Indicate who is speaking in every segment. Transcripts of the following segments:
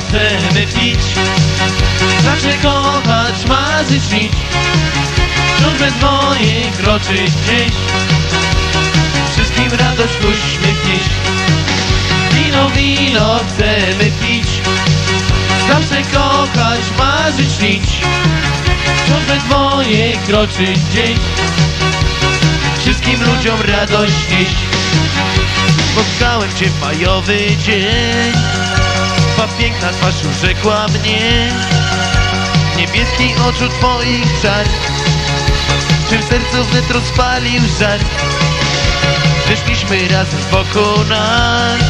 Speaker 1: chcemy pić Zawsze kochać, marzyć, śnić Wciąż we dwoje kroczyć gdzieś. Wszystkim radość, uśmiech nieść Wino, wino chcemy pić. Zawsze kochać, marzyć, śnić Wciąż we dwoje kroczyć gdzieś. Wszystkim ludziom radość nieść. Spotkałem cię w majowy dzień piękna twarz urzekła mnie. Niebieski oczu twoich żar Czym sercu wnet rozpalił żar Przeszliśmy razem wokół nas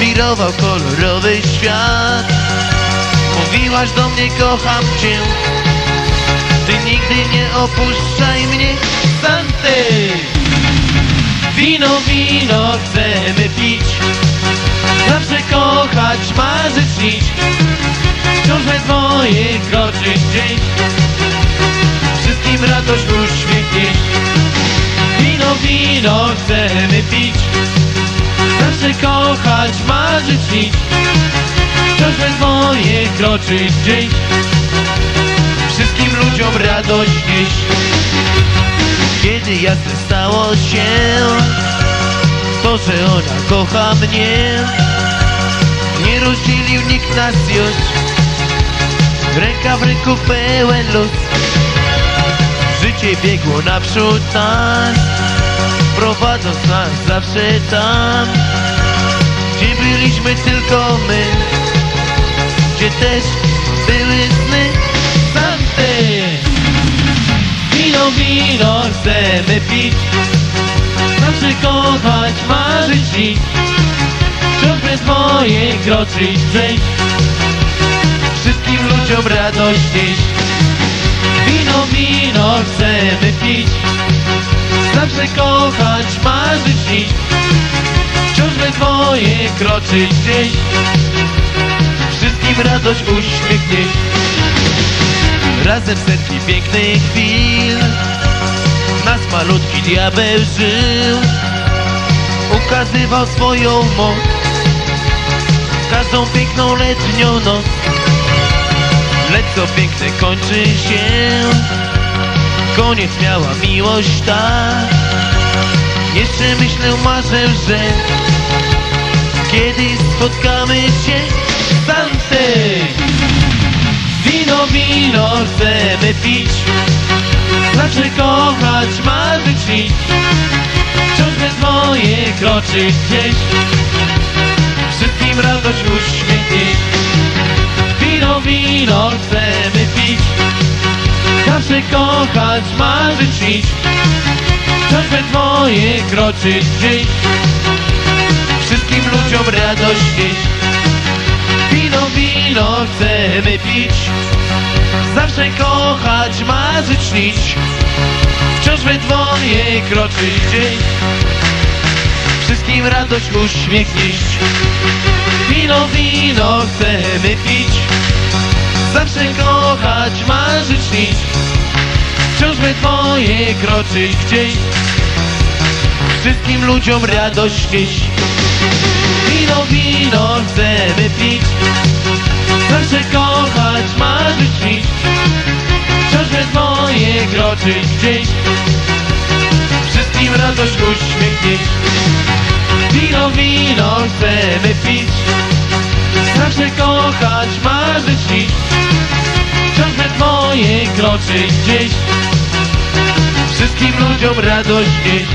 Speaker 1: Wirował kolorowy świat. Mówiłaś do mnie kocham cię. Ty nigdy nie opuszczaj mnie. Santy! Wino, wino chcemy pić Zawsze kochać, marzyć, śnić Wciąż we dwoje kroczyć gdzieś Wszystkim radość, uśmiech nieść Wino, wino chcemy pić. Zawsze kochać, marzyć, śnić Wciąż we dwoje kroczyć gdzieś Wszystkim ludziom radość nieść. Kiedy jasne stało się To, że ona kocha mnie. Nie rozdzielił nikt nas już. Ręka w ręku pełen luz. Życie biegło naprzód nas Prowadząc nas zawsze tam Gdzie byliśmy tylko my Gdzie też były sny Wino, wino chcemy pić kochać, marzyć, śnić Wciąż bez moje kroczyć, przejść Wszystkim ludziom radość nieść Wino, wino chcemy pić. Zawsze kochać, marzyć, śnić Wciąż bez moje kroczyć gdzieś Wszystkim radość, uśmiech nieść Razem setki pięknych chwil Nas malutki diabeł żył Ukazywał swoją moc. Każdą piękną letnią noc. Lecz co piękne kończy się. Koniec miała miłość ta. Jeszcze myślę, marzę, że Kiedyś spotkamy się Santy Wino, wino chcemy pić. Zawsze kochać, marzyć, śnić Bez moje kroczyć gdzieś. Wszystkim radość uśmiech Wino, wino chcemy pić. Zawsze kochać, marzyć, Wciąż bez moje kroczyć gdzieś. Wszystkim ludziom radość nieść Wino, wino chcemy pić. Zawsze kochać, marzyć, śnić Wciąż we dwoje kroczyć dzień. Wszystkim radość, uśmiech nieść Wino, wino chcemy pić. Zawsze kochać, marzyć, śnić Wciąż we dwoje kroczyć dzień. Wszystkim ludziom radość nieść Wino, wino chcemy pić. Zawsze kochać, marzyć, śnić kroczyć gdzieś Wszystkim radość, uśmiech nieść Wino, wino chcemy pić. Zawsze kochać, marzyć, śnić Wciąż bez moje kroczyć gdzieś. Wszystkim ludziom radość nieść